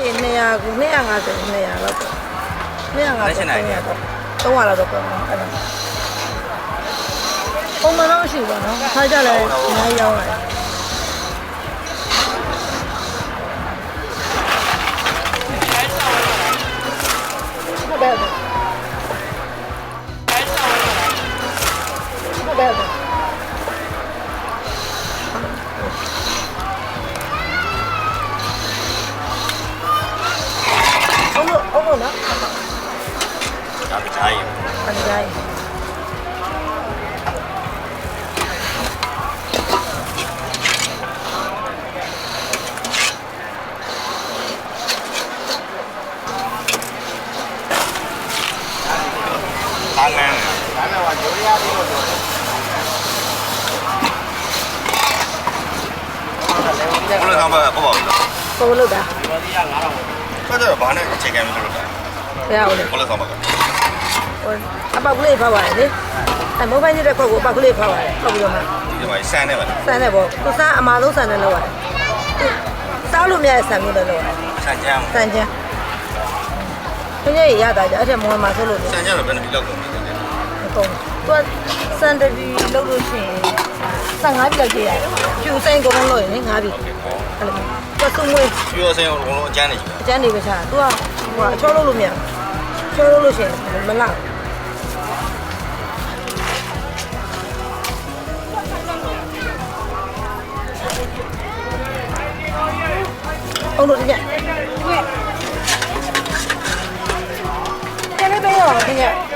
က250 200လောက်ပေါ့250 300တော့300လောက်တော့ပေါ့နော်အဲ့ဒါပုံမှန်တော့ရှိပါတော့ခါကြလဲအများကြီးရောက်တယ်ဟုတ်တယ်ဟုတ်တယ် ရေအန်တိုင်းသားငန်းဒါနဲ့ကဂျိုရီယာလေးလို့ပြောတယ်ဘယ်လိုဆောင်ပါပေါ့ပေါ့ပုံလို့တာဆက်ကြတော့ဘာနဲ့ချိန်ခံမလို့တာဘယ်အောင်လဲဘယ်လိုဆောင်ပါကဟို အပေါက်ကလေးဖောက်ပါတယ်လေအဲမိုဘိုင်းနေတဲ့ခွက်ကိုအပေါက်ကလေးဖောက်ပါတယ်ဖောက်ပြီးတော့မှဒီမှာဆန်းနေပါလားဆန်နဲ့ပေါ့ကိုစားအမာဆုံးဆန်နဲ့လောက်ရတယ်စားလို့မရတဲ့ဆန်မျိုးနဲ့လောက်ရတယ်ဆန်းချမ်းဆန်ချမ်းခင်းရရတာကြအဲ့ထက်မဝင်မှာဆိုလို့လေဆန်းချမ်းတော့ဘယ်နှပြီလောက်ကုန်လဲမကုန်သူကစန်တဒီလောက်လို့ရှိရင်15ပြည့်လောက်ကြည့်ရတယ်ဖြူစိမ့်ကုန်လုံးလို့ရင်5ပြည့်အဲ့လိုသူကစုံမွေးကျွေးစင်းအကုန်လုံးအကျန်းနေကြီးအကျန်းနေပဲချာသူကဟိုအချောလို့လို့မရချောလို့လို့ရှိရင်မလောက် အောင်လို့ဒီကဲလေးပေးရအောင်ဒီက